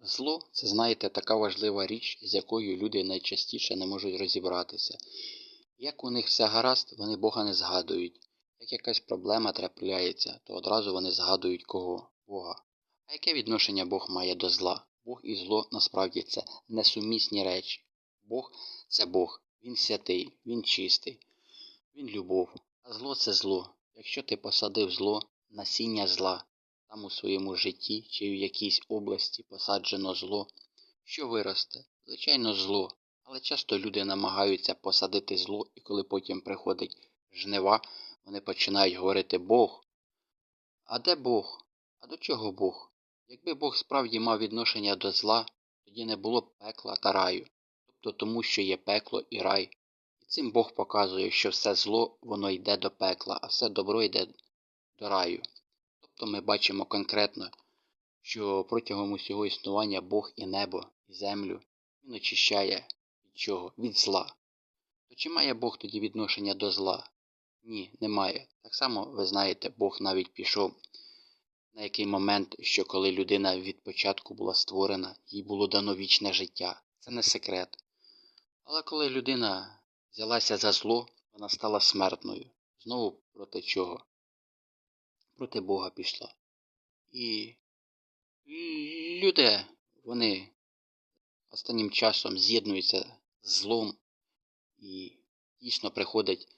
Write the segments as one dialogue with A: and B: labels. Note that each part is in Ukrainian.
A: Зло це, знаєте, така важлива річ, з якою люди найчастіше не можуть розібратися. Як у них все гаразд, вони Бога не згадують. Як якась проблема трапляється, то одразу вони згадують кого? Бога. А яке відношення Бог має до зла? Бог і зло насправді це несумісні речі. Бог це Бог, Він святий, Він чистий, Він любов. А зло це зло. Якщо ти посадив зло, насіння зла, там у своєму житті чи в якійсь області посаджено зло, що виросте? Звичайно, зло. Але часто люди намагаються посадити зло, і коли потім приходить жнива, вони починають говорити Бог. А де Бог? А до чого Бог? Якби Бог справді мав відношення до зла, тоді не було б пекла та раю, тобто тому, що є пекло і рай. І цим Бог показує, що все зло воно йде до пекла, а все добро йде до раю. Тобто ми бачимо конкретно, що протягом усього існування Бог і небо, і землю він очищає від чого? Від зла. То чи має Бог тоді відношення до зла? Ні, немає. Так само, ви знаєте, Бог навіть пішов на який момент, що коли людина від початку була створена, їй було дано вічне життя. Це не секрет. Але коли людина взялася за зло, вона стала смертною. Знову проти чого? Проти Бога пішла. І люди, вони останнім часом з'єднуються з злом і дійсно приходять,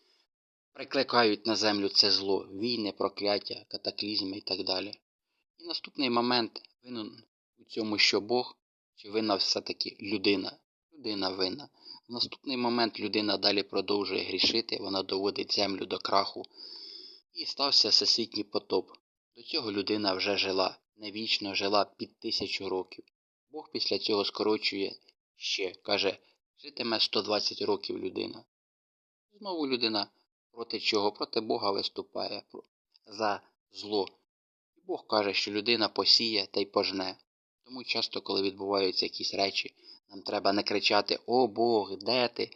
A: прикликають на землю це зло, війни, прокляття, катаклізми і так далі. І наступний момент винен у цьому, що Бог, чи винна все-таки людина. Людина винна. В наступний момент людина далі продовжує грішити, вона доводить землю до краху. І стався всесвітній потоп. До цього людина вже жила, не вічно жила під тисячу років. Бог після цього скорочує ще, каже, житиме 120 років людина. Знову людина проти чого? Проти Бога виступає за зло. І Бог каже, що людина посіє та й пожне. Тому часто, коли відбуваються якісь речі, нам треба не кричати О Бог, де ти?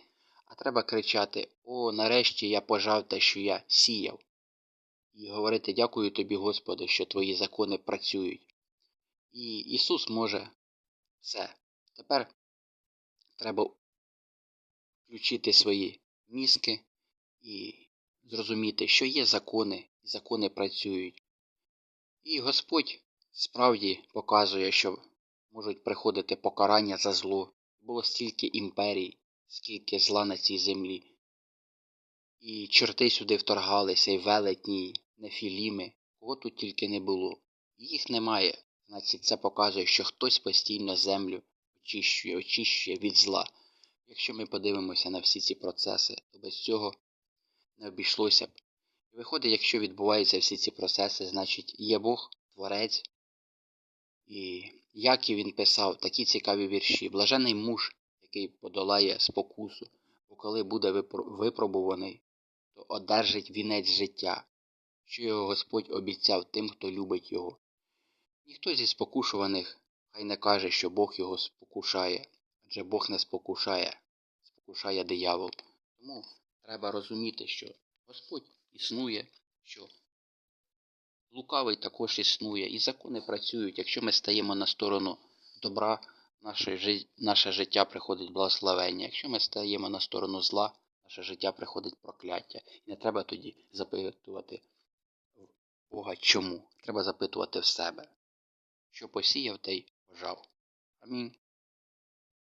A: А треба кричати О, нарешті я пожав те, що я сіяв. І говорити дякую тобі, Господи, що твої закони працюють. І Ісус може все. Тепер треба включити свої мізки і зрозуміти, що є закони, і закони працюють. І Господь справді показує, що можуть приходити покарання за зло. Було стільки імперій, скільки зла на цій землі. І чорти сюди вторгалися, і велетні, нефіліми, кого тут тільки не було. Їх немає. Значить, це показує, що хтось постійно землю очищує, очищує від зла. Якщо ми подивимося на всі ці процеси, то без цього не обійшлося б. І виходить, якщо відбуваються всі ці процеси, значить є Бог, Творець. І як і він писав такі цікаві вірші, блажений муж, який подолає спокусу, бо коли буде випробуваний, то одержить вінець життя, що його Господь обіцяв тим, хто любить його. Ніхто зі спокушуваних хай не каже, що Бог його спокушає, адже Бог не спокушає, спокушає диявол. Тому треба розуміти, що Господь існує, що лукавий також існує, і закони працюють. Якщо ми стаємо на сторону добра, наше, наше життя приходить благословення. Якщо ми стаємо на сторону зла, наше життя приходить прокляття. І не треба тоді запитувати Бога чому. Треба запитувати в себе. Що посіяв, те й пожав. Амінь.